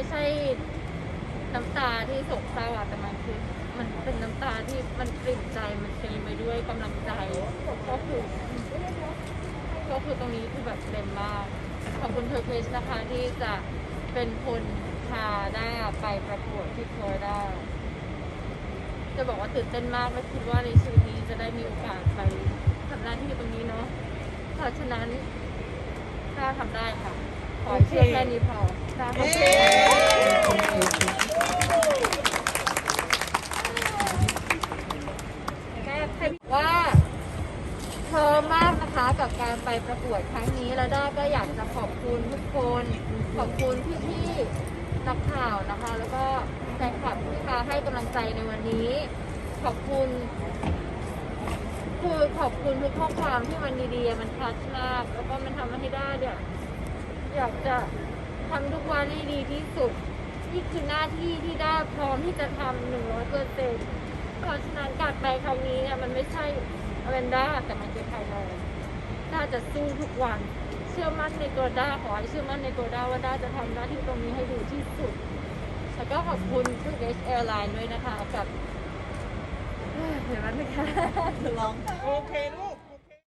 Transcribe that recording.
ไม่ใช่น้ำตาที่โศกเศร้าอะแต่มันคือ มันเป็นน้ำตาที่มันปริ่มใจมันเต็มไปด้วยกำลังใจก็คือก็คือตรงนี้คือแบบเต็มมากขอบคุณเธอเพชนะคะที่จะเป็นคนพาด้าไปประกวดที่ฟลอริดาจะบอกว่าตื่นเต้นมากไม่คิดว่าในชีวิตนี้จะได้มีโอกาสไปทำหน้าที่ตรงนี้เนาะเพราะฉะนั้นด้าทำได้ค่ะ ขอเชื่อแค่นี้พอด้าขอบคุณ เธอมากนะคะกับการไปประกวดครั้งนี้แล้วด้าก็อยากจะขอบคุณทุกคน ขอบคุณพี่ๆนักข่าวนะคะ แล้วก็แฟนคลับที่มาให้กำลังใจในวันนี้ ขอบคุณ คือขอบคุณทุกข้อความที่มันดีๆ มันทัชมาก แล้วก็มันทำให้ด้เนี่ยอยากจะทำทุกวันให้ดีที่สุดนี่คือหน้าที่ที่ด้าพร้อมที่จะทำหนึ่งร้อยเปอร์เซ็นต์เพราะฉะนั้นการไปครั้งนี้เนี่ยมันไม่ใช่ อเวนด้าแต่มันคือไทยแลนด์ด้าจะสู้ทุกวัน เชื่อมั่นในตัวด้าขอให้เชื่อมั่นในตัวด้าว่าด้าจะทำหน้าที่ตรงนี้ให้ดีที่สุด แล้วก็ขอบคุณทุกเอชแอร์ไลน์ด้วยนะคะกับเฮ้ยเดี๋ยวมันไม่ค่ะโอเคลูก